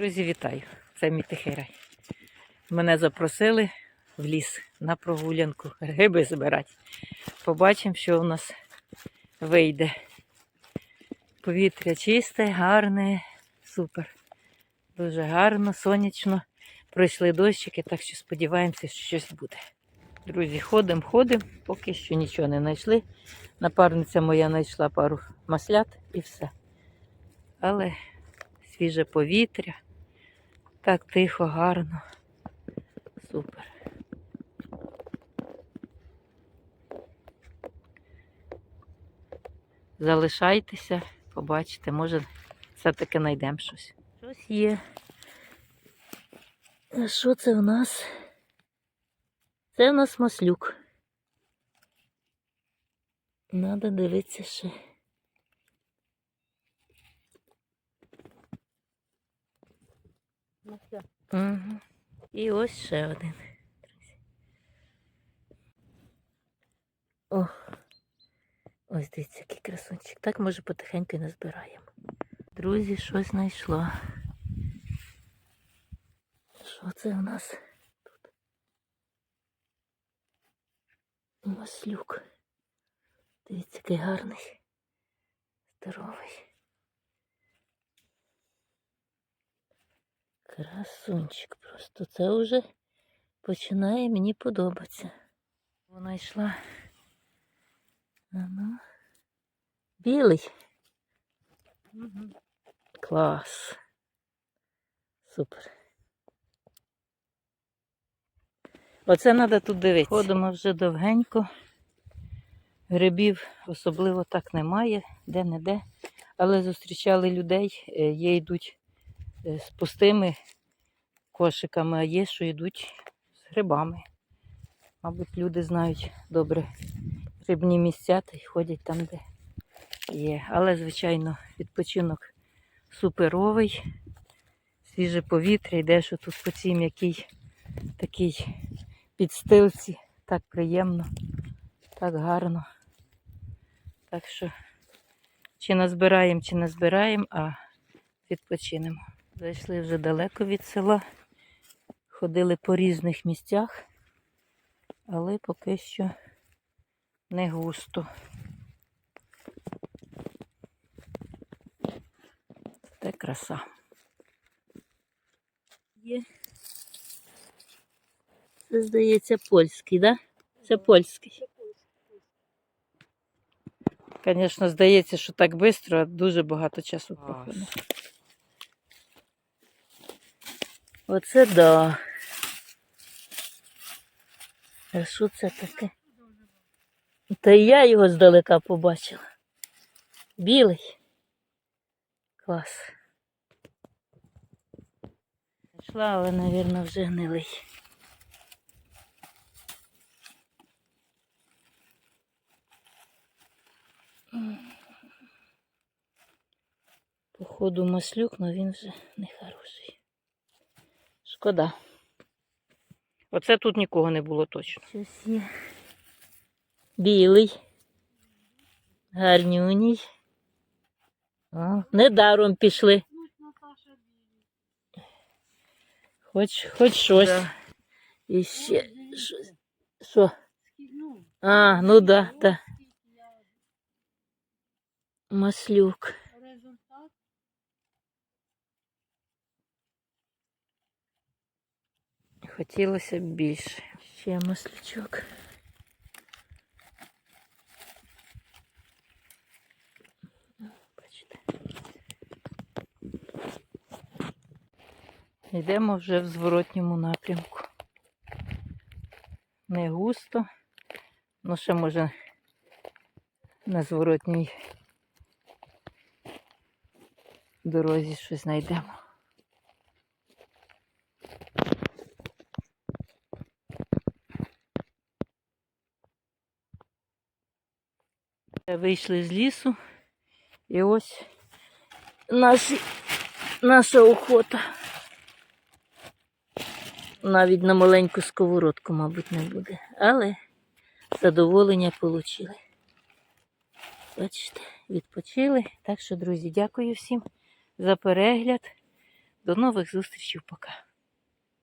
Друзі, вітаю! Це мій тихий. Мене запросили в ліс на прогулянку, гриби збирати. Побачимо, що у нас вийде. Повітря чисте, гарне, супер. Дуже гарно, сонячно. Пройшли дощики, так що сподіваємося, що щось буде. Друзі, ходимо, ходимо, поки що нічого не знайшли. Напарниця моя знайшла пару маслят і все. Але свіже повітря. Так тихо, гарно. Супер. Залишайтеся, побачите, може все-таки знайдемо щось. Щось є. А що це у нас? Це у нас маслюк. Надо дивитися ще. Угу. І ось ще один. О, ось дивіться, який красунчик. Так, може, потихеньку і назбираємо. Друзі, щось знайшла. Що це у нас тут? Маслюк. Дивіться, який гарний. Здоровий. Красунчик просто. Це вже починає мені подобатися. Вона йшла. А ну. Білий. Клас. Супер. Оце треба тут дивитися. Ходимо вже довгенько. Грибів особливо так немає, де-не-де. Але зустрічали людей, е, є йдуть з пустими кошиками, а є, що йдуть з грибами. Мабуть, люди знають добре грибні місця та й ходять там, де є. Але, звичайно, відпочинок суперовий, свіже повітря, йдеш отут по цій м'якій такій підстилці. Так приємно, так гарно. Так що чи назбираємо, чи не збираємо, а відпочинемо. Зайшли вже далеко від села, ходили по різних місцях, але поки що не густо. Це краса. Є. Це, здається, польський, так? Да? Це польський. Звісно, здається, що так швидко, а дуже багато часу проходить. Оце да. А що це таке? Та й я його здалека побачила. Білий. Клас. Йшла, але, мабуть, вже гнилий. Походу маслюк, але він вже не хороший. Шкода. Оце тут нікого не було точно. Щось є. Білий. Гарнюній. О, недаром пішли. Хоч, хоч щось. І ще щось. Що? А, ну да, да. Маслюк. Хотілося б більше. Ще маслючок. Бачите. Йдемо вже в зворотньому напрямку. Не густо, ну ще може на зворотній дорозі щось знайдемо. Вийшли з лісу і ось наші, наша охота. Навіть на маленьку сковородку, мабуть, не буде. Але задоволення отримали. Бачите, відпочили. Так що, друзі, дякую всім за перегляд. До нових зустрічей, пока.